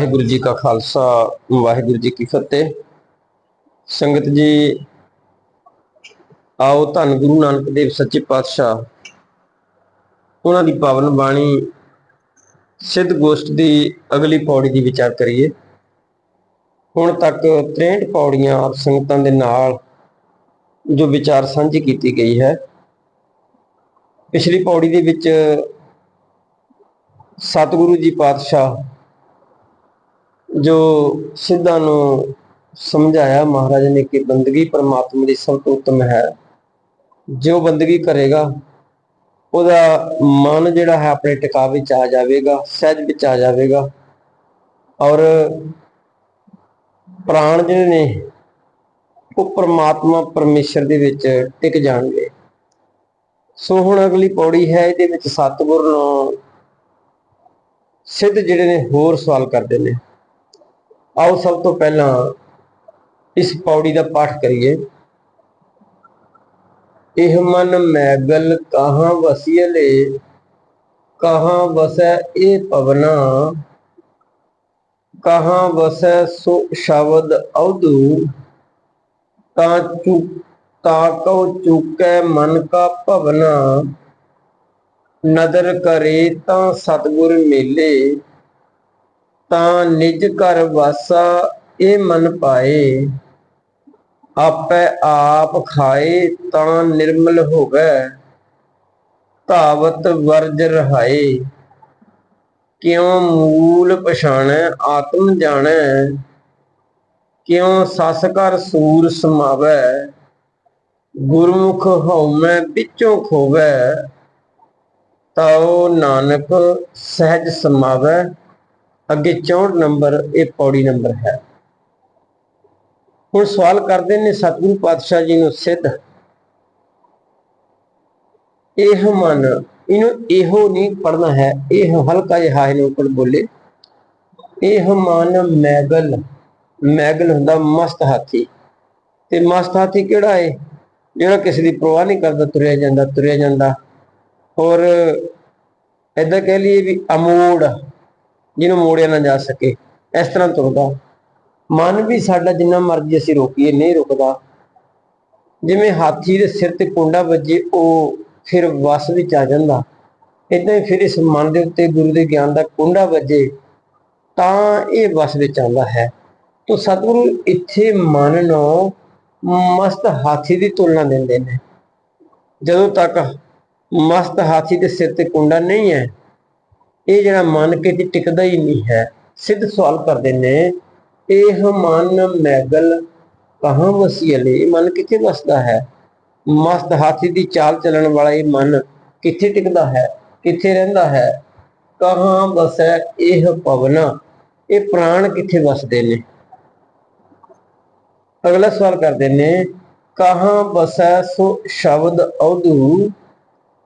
ਵਾਹਿਗੁਰੂ ਜੀ ਕਾ ਖਾਲਸਾ, ਵਾਹਿਗੁਰੂ ਜੀ ਕੀ ਫਤਿਹ। ਸੰਗਤ ਜੀ, ਆਓ ਧੰਨ ਗੁਰੂ ਨਾਨਕ ਦੇਵ ਸੱਚੇ ਪਾਤਸ਼ਾਹ, ਉਹਨਾਂ ਦੀ ਪਾਵਨ ਬਾਣੀ ਸਿੱਧ ਗੋਸ਼ਟ ਦੀ ਅਗਲੀ ਪੌੜੀ ਦੀ ਵਿਚਾਰ ਕਰੀਏ। ਹੁਣ ਤੱਕ 63 ਪੌੜੀਆਂ ਆਪ ਸੰਗਤਾਂ ਦੇ ਨਾਲ ਜੋ ਵਿਚਾਰ ਸਾਂਝੀ ਕੀਤੀ ਗਈ ਹੈ, ਪਿਛਲੀ ਪੌੜੀ ਦੇ ਵਿੱਚ ਸਤਿਗੁਰੂ ਜੀ ਪਾਤਸ਼ਾਹ ਜੋ ਸਿੱਧਾਂ ਨੂੰ ਸਮਝਾਇਆ ਮਹਾਰਾਜ ਨੇ ਕਿ ਬੰਦਗੀ ਪਰਮਾਤਮਾ ਦੀ ਸਭ ਤੋਂ ਉੱਤਮ ਹੈ। ਜੋ ਬੰਦਗੀ ਕਰੇਗਾ, ਉਹਦਾ ਮਨ ਜਿਹੜਾ ਹੈ ਆਪਣੇ ਟਿਕਾ ਵਿੱਚ ਆ ਜਾਵੇਗਾ, ਸਹਿਜ ਵਿੱਚ ਆ ਜਾਵੇਗਾ ਔਰ ਪ੍ਰਾਣ ਜਿਹੜੇ ਨੇ, ਉਹ ਪਰਮਾਤਮਾ ਪਰਮੇਸ਼ਰ ਦੇ ਵਿੱਚ ਟਿਕ ਜਾਣਗੇ। ਸੋ ਹੁਣ ਅਗਲੀ ਪੌੜੀ ਹੈ, ਇਹਦੇ ਵਿੱਚ ਸਤਿਗੁਰ ਨੂੰ ਸਿੱਧ ਜਿਹੜੇ ਨੇ ਹੋਰ ਸਵਾਲ ਕਰਦੇ ਨੇ। ਆਓ ਸਭ ਤੋਂ ਪਹਿਲਾਂ ਇਸ ਪੌੜੀ ਦਾ ਪਾਠ ਕਰੀਏ। ਇਹ ਮਨ ਮੈਗਲ ਕਹਾਂ ਵਸੀਲੇ ਕਹਾਂ ਵਸੈ ਇਹ ਪਵਨਾ, ਕਹਾਂ ਵਸੈ ਸੋ ਸ਼ਬਦ ਅਉਦੂ ਤਾਂ ਚੁ, ਤਾ ਕਉ ਚੁਕੈ ਮਨ ਕਾ ਭਵਨਾ, ਨਦਰ ਕਰੇ ਤਾਂ ਸਤਗੁਰ ਮੇਲੇ। ਤਾਂ ਨਿਜ ਘਰ ਵਾਸਾ ਇਹ ਮਨ ਪਾਏ। ਆਪੇ ਆਪ ਖਾਏ ਤਾਂ ਨਿਰਮਲ ਹੋਵੇ। ਧਾਵਤ ਵਰਜ ਰਹਾਏ। ਕਿਉ ਮੂਲ ਪਛਾਣੈ, ਆਤਮ ਜਾਣੈ। ਕਿਉ ਸਸ ਕਰ ਸੂਰ ਸਮਾਵੈ। ਗੁਰਮੁਖ ਹਉਮੈ ਵਿੱਚੋਂ ਖੋਵੈ। ਤਾਉ ਨਾਨਕ ਸਹਿਜ ਸਮਾਵੈ। ਅੱਗੇ 64 ਨੰਬਰ, ਇਹ ਪੌੜੀ ਨੰਬਰ ਹੈ। ਹੁਣ ਸਵਾਲ ਕਰਦੇ ਨੇ ਸਤਿਗੁਰੂ ਪਾਤਸ਼ਾਹ ਜੀ ਨੂੰ ਸਿੱਧ। ਇਹ ਮਨ, ਇਹਨੂੰ ਇਹੋ ਨਹੀਂ ਪੜਨਾ ਹੈ, ਇਹ ਹਲਕਾ ਜਿਹਾ ਇਹਨੂੰ ਉੱਪਰ ਬੋਲੇ। ਇਹ ਮਨ ਮੈਗਲ ਮੈਗਲ ਹੁੰਦਾ ਮਸਤ ਹਾਥੀ। ਤੇ ਮਸਤ ਹਾਥੀ ਕਿਹੜਾ ਹੈ ਜਿਹੜਾ ਕਿਸੇ ਦੀ ਪਰਵਾਹ ਨਹੀਂ ਕਰਦਾ, ਤੁਰਿਆ ਜਾਂਦਾ ਤੁਰਿਆ ਜਾਂਦਾ। ਔਰ ਐਦਾਂ ਕਹਿ ਲਈਏ ਵੀ ਅਮੋੜ। ਜਿਹਨੂੰ ਮੋੜਿਆ ਨਾ ਜਾ ਸਕੇ, ਇਸ ਤਰ੍ਹਾਂ ਤੁਰਦਾ। ਮਨ ਵੀ ਸਾਡਾ ਜਿੰਨਾ ਮਰਜ਼ੀ ਅਸੀਂ ਰੋਕੀਏ, ਨਹੀਂ ਰੁਕਦਾ। ਜਿਵੇਂ ਹਾਥੀ ਦੇ ਸਿਰ ਤੇ ਕੁੰਡਾ ਵੱਜੇ, ਉਹ ਫਿਰ ਵਸ ਵਿੱਚ ਆ ਜਾਂਦਾ। ਇਦਾਂ ਹੀ ਫਿਰ ਇਸ ਮਨ ਦੇ ਉੱਤੇ ਗੁਰੂ ਦੇ ਗਿਆਨ ਦਾ ਕੁੰਡਾ ਵੱਜੇ, ਤਾਂ ਇਹ ਵਸ ਵਿੱਚ ਆਉਂਦਾ ਹੈ। ਤੋਂ ਸਤਿਗੁਰੂ ਇੱਥੇ ਮਨ ਨੂੰ ਮਸਤ ਹਾਥੀ ਦੀ ਤੁਲਨਾ ਦਿੰਦੇ ਨੇ। ਜਦੋਂ ਤੱਕ ਮਸਤ ਹਾਥੀ ਦੇ ਸਿਰ ਤੇ ਕੁੰਡਾ ਨਹੀਂ ਹੈ ਇਹ ਜਿਹੜਾ ਮਨ ਕਿਤੇ ਟਿਕਦਾ ਹੀ ਨਹੀਂ ਹੈ, ਸਿੱਧ ਸਵਾਲ ਕਰਦੇ ਨੇ, ਇਹ ਮਨ ਮੈਗਲ ਕਹਾਂ ਵਸੀਲੇ ਇਹ ਮਨ ਕਿੱਥੇ ਵਸਦਾ ਹੈ? ਮਸਤ ਹਾਥੀ ਦੀ ਚਾਲ ਚੱਲਣ ਵਾਲਾ ਇਹ ਮਨ ਕਿੱਥੇ ਟਿਕਦਾ ਹੈ? ਕਿੱਥੇ ਰਹਿੰਦਾ ਹੈ? ਕਹਾਂ ਵਸੈ ਇਹ ਪਵਨਾ? ਇਹ ਪ੍ਰਾਣ ਕਿੱਥੇ ਵਸਦੇ ਨੇ? ਅਗਲਾ ਸਵਾਲ ਕਰਦੇ ਨੇ, ਕਹਾਂ ਵਸੈ ਸੋ ਸ਼ਬਦ ਔਦੂ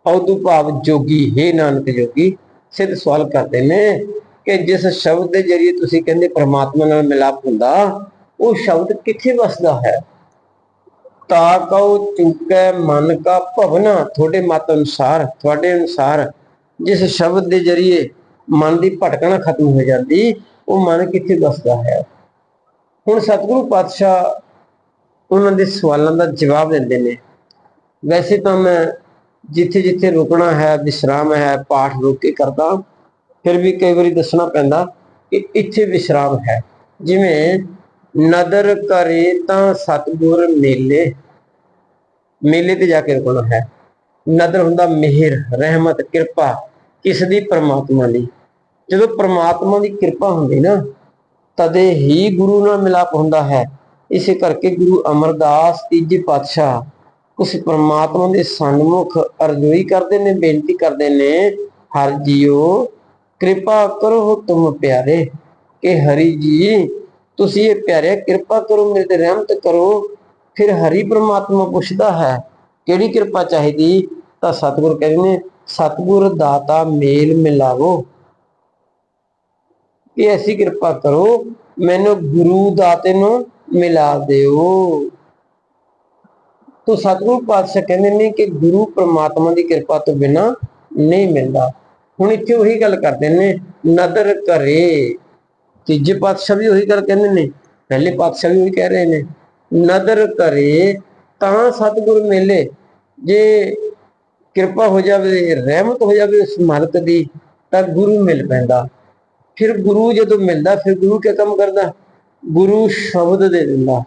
ਔਦੂ ਭਾਵ ਜੋਗੀ, ਹੈ ਨਾਨਕ ਜੋਗੀ ਸਿੱਧ ਸਵਾਲ ਕਰਦੇ ਨੇ ਕਿ ਜਿਸ ਸ਼ਬਦ ਦੇ ਜਰੀਏ ਤੁਸੀਂ ਕਹਿੰਦੇ ਪ੍ਰਮਾਤਮਾ ਨਾਲ ਮਿਲਾਪ ਹੁੰਦਾ, ਉਹ ਸ਼ਬਦ ਕਿੱਥੇ ਵਸਦਾ ਹੈ? ਤਾ ਕਉ ਚੁਕੈ ਮਨ ਕਾ ਭਵਨਾ, ਤੁਹਾਡੇ ਮਤ ਅਨੁਸਾਰ, ਤੁਹਾਡੇ ਅਨੁਸਾਰ ਜਿਸ ਸ਼ਬਦ ਦੇ ਜਰੀਏ ਮਨ ਦੀ ਭਟਕਣਾ ਖਤਮ ਹੋ ਜਾਂਦੀ, ਉਹ ਮਨ ਕਿੱਥੇ ਵਸਦਾ ਹੈ? ਹੁਣ ਸਤਿਗੁਰੂ ਪਾਤਸ਼ਾਹ ਉਹਨਾਂ ਦੇ ਸਵਾਲਾਂ ਦਾ ਜਵਾਬ ਦਿੰਦੇ ਨੇ। ਵੈਸੇ ਤਾਂ ਮੈਂ ਜਿੱਥੇ ਜਿੱਥੇ ਰੁਕਣਾ ਹੈ, ਵਿਸ਼ਰਾਮ ਹੈ, ਪਾਠ ਰੁਕ ਕੇ ਕਰਦਾ, ਫਿਰ ਵੀ ਕਈ ਵਾਰੀ ਦੱਸਣਾ ਪੈਂਦਾ ਕਿ ਇੱਥੇ ਵਿਸ਼ਰਾਮ ਹੈ। ਜਿਵੇਂ, ਨਦਰ ਕਰੇ ਤਾਂ ਸਤਗੁਰ ਮੇਲੇ। ਮੇਲੇ ਤੇ ਜਾ ਕੇ ਰੁਕਣਾ ਹੈ। ਨਦਰ ਹੁੰਦਾ ਮਿਹਰ, ਰਹਿਮਤ, ਕਿਰਪਾ ਕਿਸ ਦੀ ਪਰਮਾਤਮਾ ਦੀ। ਜਦੋਂ ਪਰਮਾਤਮਾ ਦੀ ਕਿਰਪਾ ਹੁੰਦੀ ਨਾ, ਤਦੇ ਹੀ ਗੁਰੂ ਨਾਲ ਮਿਲਾਪ ਹੁੰਦਾ ਹੈ। ਇਸੇ ਕਰਕੇ ਗੁਰੂ ਅਮਰਦਾਸ ਤੀਜੇ ਪਾਤਸ਼ਾਹ ਉਸ ਪਰਮਾਤਮਾ ਦੇ ਸਨਮੁਖ ਅਰਜ਼ੋਈ ਕਰਦੇ ਨੇ, ਬੇਨਤੀ ਕਰਦੇ ਨੇ, ਹਰ ਜੀਓ, ਕਿਰਪਾ ਕਰੋ ਤੁਮ ਪਿਆਰੇ। ਕਿ ਹਰੀ ਜੀ, ਤੁਸੀਂ ਇਹ ਪਿਆਰੇ ਕਿਰਪਾ ਕਰੋ, ਮੇਰੇ ਤੇ ਰਹਿਮਤ ਕਰੋ। ਫਿਰ ਹਰੀ ਪ੍ਰਮਾਤਮਾ ਪੁੱਛਦਾ ਹੈ, ਕਿਹੜੀ ਕਿਰਪਾ ਚਾਹੀਦੀ? ਤਾਂ ਸਤਿਗੁਰ ਕਹਿੰਦੇ ਨੇ, ਸਤਿਗੁਰ ਦਾਤਾ ਮੇਲ ਮਿਲਾਵੋ। ਕਿ ਐਸੀ ਕਿਰਪਾ ਕਰੋ, ਮੈਨੂੰ ਗੁਰੂ ਦਾਤੇ ਨੂੰ ਮਿਲਾ ਦਿਓ। ਤੋ ਸਤਿਗੁਰੂ ਪਾਤਸ਼ਾਹ ਕਹਿੰਦੇ ਨੇ ਕਿ ਗੁਰੂ ਪ੍ਰਮਾਤਮਾ ਦੀ ਕਿਰਪਾ ਤੋਂ ਬਿਨਾ ਨਹੀਂ ਮਿਲਦਾ। ਹੁਣ ਇੱਥੇ ਉਹੀ ਗੱਲ ਕਰਦੇ ਨੇ, ਨਦਰ ਕਰੇ ਤੀਜੇ ਪਾਤਸ਼ਾਹ ਵੀ ਉਹੀ ਗੱਲ ਕਹਿੰਦੇ ਨੇ, ਪਹਿਲੇ ਪਾਤਸ਼ਾਹ ਵੀ ਉਹੀ ਕਹਿ ਰਹੇ ਨੇ, ਨਦਰ ਕਰੇ ਤਾਂ ਸਤਿਗੁਰ ਮਿਲੇ, ਜੇ ਕਿਰਪਾ ਹੋ ਜਾਵੇ, ਰਹਿਮਤ ਹੋ ਜਾਵੇ ਉਸ ਮਾਲਕ ਦੀ, ਤਾਂ ਗੁਰੂ ਮਿਲ ਪੈਂਦਾ। ਫਿਰ ਗੁਰੂ ਜਦੋਂ ਮਿਲਦਾ, ਫਿਰ ਗੁਰੂ ਕੀ ਕੰਮ ਕਰਦਾ? ਗੁਰੂ ਸ਼ਬਦ ਦੇ ਦਿੰਦਾ।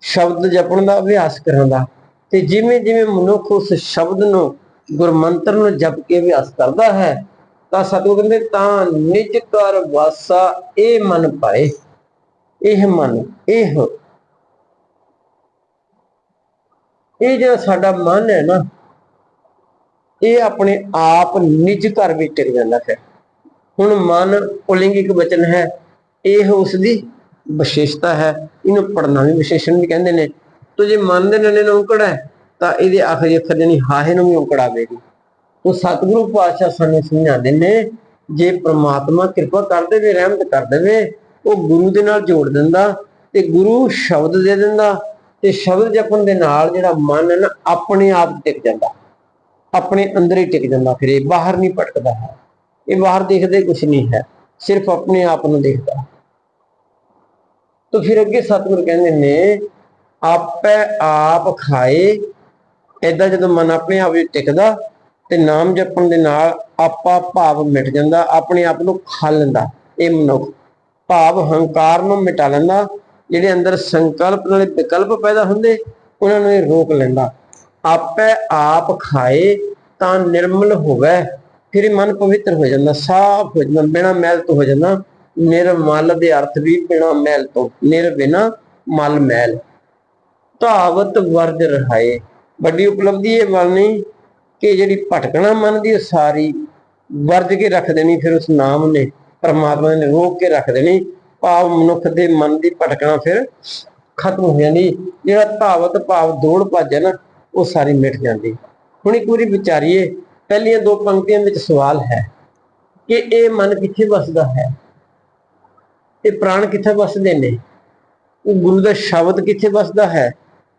ਸ਼ਬਦ ਜਪਣ ਦਾ ਅਭਿਆਸ ਕਰਾਂਦਾ ਤੇ ਜਿਵੇਂ ਜਿਵੇਂ ਮਨੁੱਖ ਉਸ ਸ਼ਬਦ ਨੂੰ ਗੁਰਮੰਤਰ ਨੂੰ ਜਪ ਕੇ ਅਭਿਆਸ ਕਰਦਾ ਹੈ, ਤਾਂ ਸਤਿਗੁਰੂ ਕਹਿੰਦੇ ਤਾਂ ਨਿਜ ਕਰ ਵਾਸਾ ਇਹ ਮਨ ਪਾਏ, ਇਹ ਮਨ, ਇਹ ਇਹ ਜਿਹੜਾ ਸਾਡਾ ਮਨ ਹੈ ਨਾ, ਇਹ ਆਪਣੇ ਆਪ ਨਿਜ ਘਰ ਵਿੱਚ ਟਿਕ ਜਾਂਦਾ ਹੈ। ਹੁਣ ਮਨ ਪੁਲਿੰਗਿਕ ਵਚਨ ਹੈ, ਇਹ ਉਸ ਦੀ ਵਿਸ਼ੇਸ਼ਤਾ ਹੈ। ਇਹਨੂੰ ਪੜਨਾ ਵੀ ਵਿਸ਼ੇਸ਼ਣ ਵੀ ਕਹਿੰਦੇ ਨੇ। ਤੋ ਜੇ ਮਨ ਦੇ ਨੇੜੇ ਨੂੰ ਔਂਕੜ ਹੈ, ਤਾਂ ਇਹਦੇ ਆਖਰੀ ਅੱਖਰ ਜਾਨੀ ਹਾਹੇ ਨੂੰ ਵੀ ਔਂਕੜ ਆਵੇਗੀ। ਉਹ ਸਤਿਗੁਰੂ ਪਾਤਸ਼ਾਹ ਸਾਨੂੰ ਸਮਝਾਉਂਦੇ ਨੇ ਜੇ ਪ੍ਰਮਾਤਮਾ ਕਿਰਪਾ ਕਰ ਦੇਵੇ, ਰਹਿਮਤ ਕਰ ਦੇਵੇ, ਉਹ ਗੁਰੂ ਦੇ ਨਾਲ ਜੋੜ ਦਿੰਦਾ ਤੇ ਗੁਰੂ ਸ਼ਬਦ ਦੇ ਦਿੰਦਾ ਤੇ ਸ਼ਬਦ ਜਪਣ ਦੇ ਨਾਲ ਜਿਹੜਾ ਮਨ ਹੈ ਨਾ, ਆਪਣੇ ਆਪ ਟਿਕ ਜਾਂਦਾ। ਆਪਣੇ ਅੰਦਰ ਹੀ ਟਿਕ ਜਾਂਦਾ, ਫਿਰ ਇਹ ਬਾਹਰ ਨਹੀਂ ਭਟਕਦਾ ਹੈ। ਇਹ ਬਾਹਰ ਦੇਖਦੇ ਕੁਝ ਨਹੀਂ ਹੈ, ਸਿਰਫ ਆਪਣੇ ਆਪ ਨੂੰ ਦੇਖਦਾ। ਤਾਂ ਫਿਰ ਅੱਗੇ ਸਤਿਗੁਰ ਕਹਿੰਦੇ ਨੇ ਆਪੇ ਆਪ ਖਾਏ। ਏਦਾਂ ਜਦੋਂ ਮਨ ਆਪਣੇ ਆਪ ਵਿੱਚ ਟਿਕਦਾ ਤੇ ਨਾਮ ਜਪਣ ਦੇ ਨਾਲ ਆਪਾ ਭਾਵ ਮਿਟ ਜਾਂਦਾ, ਆਪਣੇ ਆਪ ਨੂੰ ਖਾ ਲੈਂਦਾ ਇਹ ਮਨੁੱਖ। ਭਾਵ ਹੰਕਾਰ ਨੂੰ ਮਿਟਾ ਲੈਂਦਾ, ਜਿਹੜੇ ਅੰਦਰ ਸੰਕਲਪ ਨਾਲੇ ਵਿਕਲਪ ਪੈਦਾ ਹੁੰਦੇ, ਉਹਨਾਂ ਨੂੰ ਇਹ ਰੋਕ ਲੈਂਦਾ। ਆਪੇ ਆਪ ਖਾਏ ਤਾਂ ਨਿਰਮਲ ਹੋਵੇ, ਫਿਰ ਮਨ ਪਵਿੱਤਰ ਹੋ ਜਾਂਦਾ, ਸਾਫ਼ ਹੋ ਜਾਂਦਾ, ਬਿਨਾ ਮੈਲ ਤੋਂ ਹੋ ਜਾਂਦਾ। ਨਿਰਮਲ ਦੇ ਅਰਥ ਵੀ ਬਿਨਾ ਮੈਲ ਤੋਂ, ਨਿਰ ਬਿਨਾ ਮਲ ਮੈਲ ਧਾਵਤ ਵਰਜ ਰਹਾਏ। ਵੱਡੀ ਉਪਲਬਧੀ ਇਹ ਬਣਨੀ ਕਿ ਜਿਹੜੀ ਭਟਕਣਾ ਮਨ ਦੀ ਉਹ ਸਾਰੀ ਵਰਜ ਕੇ ਰੱਖ ਦੇਣੀ, ਫਿਰ ਉਸ ਨਾਮ ਨੇ, ਪਰਮਾਤਮਾ ਨੇ ਰੋਕ ਕੇ ਰੱਖ ਦੇਣੀ। ਭਾਵ ਮਨੁੱਖ ਦੇ ਮਨ ਦੀ ਭਟਕਣਾ ਫਿਰ ਖਤਮ ਹੋ ਜਾਂਦੀ। ਜਿਹੜਾ ਧਾਵਤ, ਭਾਵ ਦੌੜ ਭੱਜ ਹੈ ਨਾ, ਉਹ ਸਾਰੀ ਮਿਟ ਜਾਂਦੀ। ਹੁਣ ਇੱਕ ਵਾਰੀ ਵਿਚਾਰੀਏ, ਪਹਿਲੀਆਂ ਦੋ ਪੰਕਤੀਆਂ ਵਿੱਚ ਸਵਾਲ ਹੈ ਕਿ ਇਹ ਮਨ ਕਿੱਥੇ ਵਸਦਾ ਹੈ? ਇਹ ਪ੍ਰਾਣ ਕਿੱਥੇ ਵਸਦੇ ਨੇ? ਉਹ ਗੁਰੂ ਦਾ ਸ਼ਬਦ ਕਿੱਥੇ ਵਸਦਾ ਹੈ?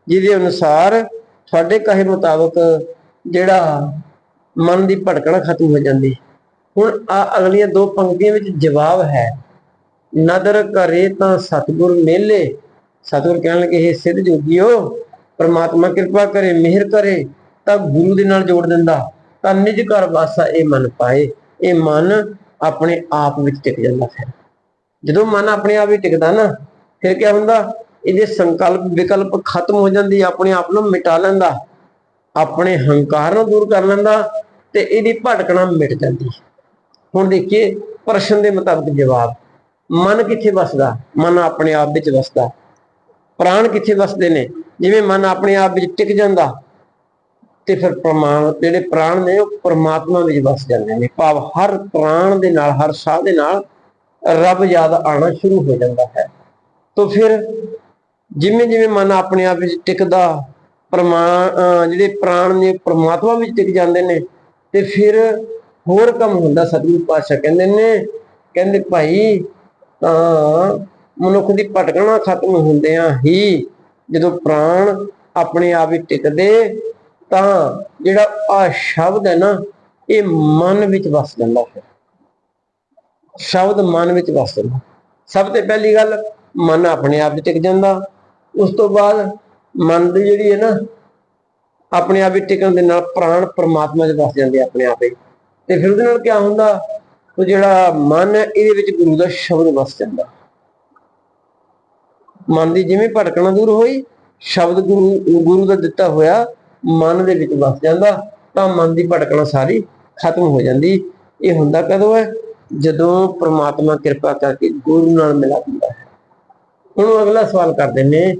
ਜਿਹਦੇ ਅਨੁਸਾਰ ਤੁਹਾਡੇ ਕਹੇ ਮੁਤਾਬਕ ਜਿਹੜਾ ਮਨ ਦੀ ਭਟਕਣਾ ਖਤਮ ਹੋ ਜਾਂਦੀ। ਹੁਣ ਆ ਅਗਲੀਆਂ ਦੋ ਪੰਕਤੀਆਂ ਵਿੱਚ ਜਵਾਬ ਹੈ, ਨਦਰ ਕਰੇ ਤਾਂ ਸਤਿਗੁਰ ਮੇਲੇ। ਸਤਿਗੁਰ ਕਹਿਣ ਲੱਗੇ ਇਹ ਸਿੱਧ ਜੋਗੀਓ, ਪਰਮਾਤਮਾ ਕਿਰਪਾ ਕਰੇ, ਮਿਹਰ ਕਰੇ, ਤਾਂ ਗੁਰੂ ਦੇ ਨਾਲ ਜੋੜ ਦਿੰਦਾ, ਤਾਂ ਨਿਜ ਘਰ ਵਾਸਾ ਇਹ ਮਨ ਪਾਏ। ਇਹ ਮਨ ਆਪਣੇ ਆਪ ਵਿੱਚ ਟਿਕ ਜਾਂਦਾ ਹੈ। ਜਦੋਂ ਮਨ ਆਪਣੇ ਆਪ ਵਿੱਚ ਟਿਕਦਾ ਨਾ, ਫਿਰ ਕੀ ਹੁੰਦਾ? ਇਹਦੇ ਸੰਕਲਪ ਵਿਕਲਪ ਖਤਮ ਹੋ ਜਾਂਦੀ, ਆਪਣੇ ਆਪ ਨੂੰ ਮਿਟਾ ਲੈਂਦਾ, ਆਪਣੇ ਹੰਕਾਰ ਨੂੰ ਦੂਰ ਕਰ ਲੈਂਦਾ ਤੇ ਇਹਦੀ ਭਟਕਣਾ ਮਿਟ ਜਾਂਦੀ। ਹੁਣ ਦੇਖੀਏ ਪ੍ਰਸ਼ਨ ਦੇ ਮੁਤਾਬਕ ਜਵਾਬ, ਮਨ ਕਿੱਥੇ ਵਸਦਾ? ਮਨ ਆਪਣੇ ਆਪ ਵਿੱਚ ਵਸਦਾ। ਪ੍ਰਾਣ ਕਿੱਥੇ ਵਸਦੇ ਨੇ? ਜਿਵੇਂ ਮਨ ਆਪਣੇ ਆਪ ਵਿੱਚ ਟਿਕ ਜਾਂਦਾ, ਤੇ ਫਿਰ ਪ੍ਰਮਾਣ, ਜਿਹੜੇ ਪ੍ਰਾਣ ਨੇ ਉਹ ਪਰਮਾਤਮਾ ਵਿੱਚ ਵਸ ਜਾਂਦੇ ਨੇ। ਭਾਵ ਹਰ ਪ੍ਰਾਣ ਦੇ ਨਾਲ, ਹਰ ਸਾਹ ਦੇ ਨਾਲ ਰੱਬ ਯਾਦ ਆਣਾ ਸ਼ੁਰੂ ਹੋ ਜਾਂਦਾ ਹੈ। ਤੋਂ ਫਿਰ ਜਿਵੇਂ ਜਿਵੇਂ ਮਨ ਆਪਣੇ ਆਪ ਵਿੱਚ ਟਿਕਦਾ ਪ੍ਰਮਾਣ ਜਿਹੜੇ ਪ੍ਰਾਣ ਨੇ, ਪਰਮਾਤਮਾ ਵਿੱਚ ਟਿਕ ਜਾਂਦੇ ਨੇ, ਤੇ ਫਿਰ ਹੋਰ ਕੰਮ ਹੁੰਦਾ ਸਤਿਗੁਰੂ ਪਾਤਸ਼ਾਹ ਕਹਿੰਦੇ ਨੇ, ਕਹਿੰਦੇ ਭਾਈ ਤਾਂ ਮਨੁੱਖ ਦੀ ਭਟਕਣਾ ਖਤਮ ਹੁੰਦਿਆਂ ਹੀ ਜਦੋਂ ਪ੍ਰਾਣ ਆਪਣੇ ਆਪ ਵਿੱਚ ਟਿਕਦੇ, ਤਾਂ ਜਿਹੜਾ ਆ ਸ਼ਬਦ ਹੈ ਨਾ, ਇਹ ਮਨ ਵਿੱਚ ਵਸ ਜਾਂਦਾ ਹੈ। ਸ਼ਬਦ ਮਨ ਵਿੱਚ ਵਸ ਜਾਂਦਾ। ਸਭ ਤੋਂ ਪਹਿਲੀ ਗੱਲ, ਮਨ ਆਪਣੇ ਆਪ 'ਚ ਟਿਕ ਜਾਂਦਾ। ਉਸ ਤੋਂ ਬਾਅਦ ਮਨ ਦੀ ਜਿਹੜੀ ਹੈ ਨਾ, ਆਪਣੇ ਆਪ ਹੀ ਟਿਕਣ ਦੇ ਨਾਲ ਪ੍ਰਾਣ ਪਰਮਾਤਮਾ 'ਚ ਵਸ ਜਾਂਦੇ ਆਪਣੇ ਆਪ ਹੀ। ਤੇ ਫਿਰ ਉਹਦੇ ਨਾਲ ਕੀ ਹੁੰਦਾ, ਉਹ ਜਿਹੜਾ ਮਨ ਹੈ, ਇਹਦੇ ਵਿੱਚ ਗੁਰੂ ਦਾ ਸ਼ਬਦ ਵਸ ਜਾਂਦਾ। ਮਨ ਦੀ ਜਿਵੇਂ ਭਟਕਣਾ ਦੂਰ ਹੋਈ, ਸ਼ਬਦ ਗੁਰੂ ਗੁਰੂ ਦਾ ਦਿੱਤਾ ਹੋਇਆ ਮਨ ਦੇ ਵਿੱਚ ਵਸ ਜਾਂਦਾ, ਤਾਂ ਮਨ ਦੀ ਭਟਕਣਾ ਸਾਰੀ ਖਤਮ ਹੋ ਜਾਂਦੀ। ਇਹ ਹੁੰਦਾ ਕਦੋਂ ਹੈ? ਜਦੋਂ ਪ੍ਰਮਾਤਮਾ ਕਿਰਪਾ ਕਰਕੇ ਗੁਰੂ ਨਾਲ ਮਿਲਾ ਦਿੰਦਾ ਹੈ। ਹੁਣ ਉਹ ਅਗਲਾ ਸਵਾਲ ਕਰਦੇ ਨੇ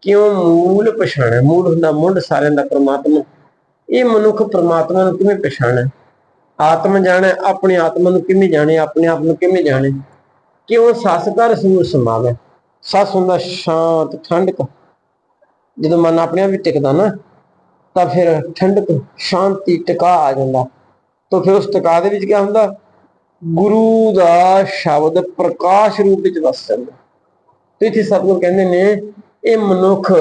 ਕਿਉਂ ਮੂਲ ਪਛਾਣੈ ਮੂਲ ਹੁੰਦਾ ਮੁੰਡ, ਸਾਰਿਆਂ ਦਾ ਪ੍ਰਮਾਤਮਾ। ਇਹ ਮਨੁੱਖ ਪ੍ਰਮਾਤਮਾ ਨੂੰ ਕਿਵੇਂ ਪਛਾਣੈ? ਆਤਮ ਜਾਣੈ, ਆਪਣੀ ਆਤਮਾ ਨੂੰ ਕਿਵੇਂ ਜਾਣੇ, ਆਪਣੇ ਆਪ ਨੂੰ ਕਿਵੇਂ ਜਾਣੇ? ਕਿਉਂ ਸੱਸ ਕਰ ਸੂਰ ਸਮਾਵੇ? ਸੱਸ ਹੁੰਦਾ ਸ਼ਾਂਤ, ਠੰਡਕ। ਜਦੋਂ ਮਨ ਆਪਣੇ ਆਪ ਵਿੱਚ ਟਿਕਦਾ ਨਾ, ਤਾਂ ਫਿਰ ਠੰਡਕ, ਸ਼ਾਂਤੀ, ਟਿਕਾ ਆ ਜਾਂਦਾ। ਤਾਂ ਫਿਰ ਉਸ ਟਿਕਾ ਦੇ ਵਿੱਚ ਕੀ ਹੁੰਦਾ? ਗੁਰੂ ਦਾ ਸ਼ਬਦ ਪ੍ਰਕਾਸ਼ ਰੂਪ ਵਿੱਚ ਵਸ ਜਾਂਦਾ। ਤੇ ਇੱਥੇ ਸਤਿਗੁਰ ਕਹਿੰਦੇ ਨੇ, ਇਹ ਮਨੁੱਖ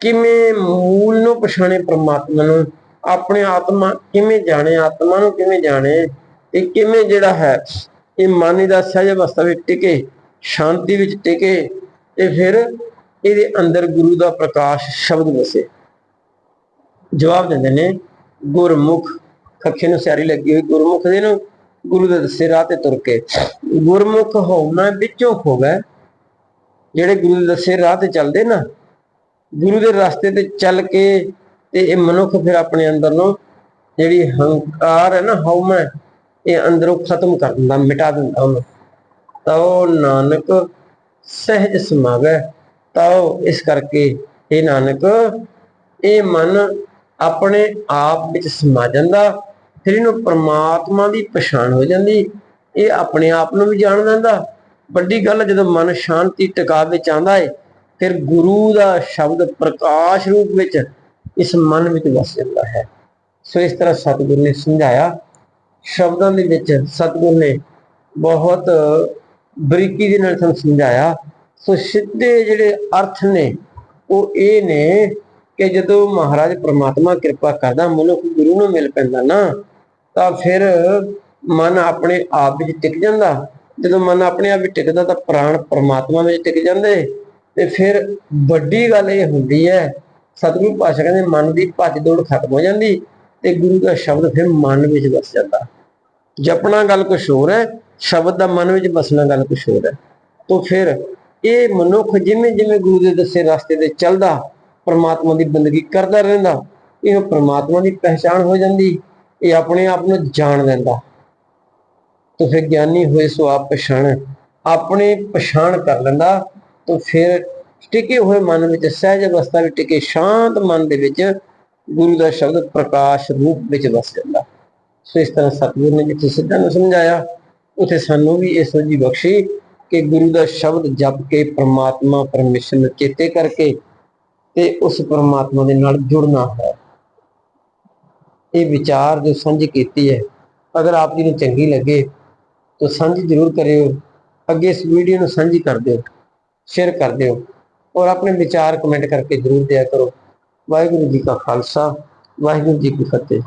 ਕਿਵੇਂ ਮੂਲ ਨੂੰ ਪਛਾਣੇ ਪ੍ਰਮਾਤਮਾ ਨੂੰ? ਆਪਣੇ ਆਤਮਾ ਕਿਵੇਂ ਜਾਣੇ, ਆਤਮਾ ਨੂੰ ਕਿਵੇਂ ਜਾਣੇ? ਤੇ ਕਿਵੇਂ ਜਿਹੜਾ ਹੈ, ਇਹ ਮਨ ਦਾ ਸਹਿਜ ਅਵਸਥਾ ਵਿੱਚ ਟਿਕੇ, ਸ਼ਾਂਤੀ ਵਿੱਚ ਟਿਕੇ ਤੇ ਫਿਰ ਇਹਦੇ ਅੰਦਰ ਗੁਰੂ ਦਾ ਪ੍ਰਕਾਸ਼ ਸ਼ਬਦ ਵਸੇ। ਜਵਾਬ ਦਿੰਦੇ ਨੇ, ਗੁਰਮੁਖ, ਖੱਖੇ ਨੂੰ ਸਿਆਰੀ ਲੱਗੀ ਹੋਈ ਗੁਰਮੁਖ ਦੇ ਨੂੰ ਗੁਰੂ ਦੇ ਦੱਸੇ ਰਾਹ ਤੇ ਤੁਰ ਕੇ, ਗੁਰਮੁਖ ਹੋਣਾ ਵਿੱਚੋਂ ਹੋਵੇ ਜਿਹੜੇ ਗੁਰੂ ਦੇ ਦੱਸੇ ਰਾਹ ਤੇ ਚੱਲਦੇ ਨਾ, ਗੁਰੂ ਦੇ ਰਸਤੇ ਤੇ ਚੱਲ ਕੇ ਤੇ ਇਹ ਮਨੁੱਖ ਫਿਰ ਆਪਣੇ ਅੰਦਰ ਨੂੰ ਜਿਹੜੀ ਹੰਕਾਰ ਹੈ ਨਾ, ਹਉਮੈ ਇਹ ਅੰਦਰੋਂ ਖਤਮ ਕਰ ਦਿੰਦਾ, ਮਿਟਾ ਦਿੰਦਾ ਉਹਨੂੰ। ਤਾਂ ਉਹ ਨਾਨਕ ਸਹਿਜ ਸਮਾਵੈ ਤਾਂ ਉਹ ਇਸ ਕਰਕੇ ਇਹ ਨਾਨਕ, ਇਹ ਮਨ ਆਪਣੇ ਆਪ ਵਿੱਚ ਸਮਾ ਜਾਂਦਾ, ਫਿਰ ਇਹਨੂੰ ਪ੍ਰਮਾਤਮਾ ਦੀ ਪਛਾਣ ਹੋ ਜਾਂਦੀ, ਇਹ ਆਪਣੇ ਆਪ ਨੂੰ ਵੀ ਜਾਣ ਲੈਂਦਾ ਵੱਡੀ ਗੱਲ ਜਦੋਂ ਮਨ ਸ਼ਾਂਤੀ ਟਿਕਾ ਵਿੱਚ ਆਂਦਾ ਏ, ਫਿਰ ਗੁਰੂ ਦਾ ਸ਼ਬਦ ਪ੍ਰਕਾਸ਼ ਰੂਪ ਵਿੱਚ ਇਸ ਮਨ ਵਿੱਚ ਵਸ ਜਾਂਦਾ ਹੈ। ਸੋ ਇਸ ਤਰ੍ਹਾਂ ਸਤਿਗੁਰ ਨੇ ਸਮਝਾਇਆ। ਸ਼ਬਦਾਂ ਦੇ ਵਿੱਚ ਸਤਿਗੁਰ ਨੇ ਬਹੁਤ ਬਰੀਕੀ ਦੇ ਨਾਲ ਸਾਨੂੰ ਸਮਝਾਇਆ। ਸੋ ਸਿੱਧੇ ਜਿਹੜੇ ਅਰਥ ਨੇ, ਉਹ ਇਹ ਨੇ ਕਿ ਜਦੋਂ ਮਹਾਰਾਜ ਪ੍ਰਮਾਤਮਾ ਕਿਰਪਾ ਕਰਦਾ, ਮਨੁੱਖ ਗੁਰੂ ਨੂੰ ਮਿਲ ਪੈਂਦਾ ਨਾ, ਤਾਂ ਫਿਰ ਮਨ ਆਪਣੇ ਆਪ ਵਿੱਚ ਟਿਕ ਜਾਂਦਾ। ਜਦੋਂ ਮਨ ਆਪਣੇ ਆਪ ਵਿੱਚ ਟਿਕਦਾ ਤਾਂ ਪ੍ਰਾਣ ਪਰਮਾਤਮਾ ਵਿੱਚ ਟਿਕ ਜਾਂਦੇ। ਤੇ ਫਿਰ ਵੱਡੀ ਗੱਲ ਇਹ ਹੁੰਦੀ ਹੈ, ਸਤਿਗੁਰੂ ਪਾਤਸ਼ਾਹ ਕਹਿੰਦੇ ਮਨ ਦੀ ਭੱਜ ਦੌੜ ਖਤਮ ਹੋ ਜਾਂਦੀ ਤੇ ਗੁਰੂ ਦਾ ਸ਼ਬਦ ਫਿਰ ਮਨ ਵਿੱਚ ਵਸ ਜਾਂਦਾ। ਜਪਣਾ ਗੱਲ ਕੁਛ ਹੋਰ ਹੈ, ਸ਼ਬਦ ਦਾ ਮਨ ਵਿੱਚ ਵਸਣਾ ਗੱਲ ਕੁਛ ਹੋਰ ਹੈ। ਤੋਂ ਫਿਰ ਇਹ ਮਨੁੱਖ ਜਿਵੇਂ ਜਿਵੇਂ ਗੁਰੂ ਦੇ ਦੱਸੇ ਰਸਤੇ ਤੇ ਚੱਲਦਾ, ਪਰਮਾਤਮਾ ਦੀ ਬੰਦਗੀ ਕਰਦਾ ਰਹਿੰਦਾ, ਇਹ ਪਰਮਾਤਮਾ ਦੀ ਪਹਿਚਾਣ ਹੋ ਜਾਂਦੀ, ਇਹ ਆਪਣੇ ਆਪ ਨੂੰ ਜਾਣ ਲੈਂਦਾ ਤੋ ਫਿਰ ਗਿਆਨੀ ਹੋਏ ਸੋ ਆਪ ਪਛਾਣ। ਆਪਣੇ ਪਛਾਣ ਕਰ ਲੈਂਦਾ ਤਾਂ ਫਿਰ ਟਿਕੇ ਹੋਏ ਮਨ ਵਿੱਚ ਸਹਿਜ ਅਵਸਥਾ ਵਿੱਚ ਟਿਕੇ, ਸ਼ਾਂਤ ਮਨ ਦੇ ਵਿੱਚ ਗੁਰੂ ਦਾ ਸ਼ਬਦ ਪ੍ਰਕਾਸ਼ ਰੂਪ ਵਿੱਚ ਵਸ ਜਾਂਦਾ। ਸੋ ਇਸ ਤਰ੍ਹਾਂ ਸਤਿਗੁਰ ਨੇ ਜਿੱਥੇ ਸਿੱਧਾਂ ਨੂੰ ਸਮਝਾਇਆ, ਉਥੇ ਸਾਨੂੰ ਵੀ ਇਹ ਸੋਝੀ ਬਖਸ਼ੀ ਕਿ ਗੁਰੂ ਦਾ ਸ਼ਬਦ ਜਪ ਕੇ ਪ੍ਰਮਾਤਮਾ ਪਰਮੇਸ਼ਰ ਨੂੰ ਚੇਤੇ ਕਰਕੇ ਤੇ ਉਸ ਪ੍ਰਮਾਤਮਾ ਦੇ ਨਾਲ ਜੁੜਨਾ ਹੈ। ਇਹ ਵਿਚਾਰ ਜੋ ਸਾਂਝੀ ਕੀਤੀ ਹੈ, ਅਗਰ ਆਪ ਜੀ ਨੂੰ ਚੰਗੀ ਲੱਗੇ ਤਾਂ ਸਾਂਝੀ ਜ਼ਰੂਰ ਕਰਿਓ। ਅੱਗੇ ਇਸ ਵੀਡੀਓ ਨੂੰ ਸਾਂਝੀ ਕਰ ਦਿਓ ਸ਼ੇਅਰ ਕਰ ਦਿਓ ਔਰ ਆਪਣੇ ਵਿਚਾਰ ਕਮੈਂਟ ਕਰਕੇ ਜ਼ਰੂਰ ਦਿਆ ਕਰੋ। ਵਾਹਿਗੁਰੂ ਜੀ ਕਾ ਖਾਲਸਾ, ਵਾਹਿਗੁਰੂ ਜੀ ਕੀ ਫਤਿਹ।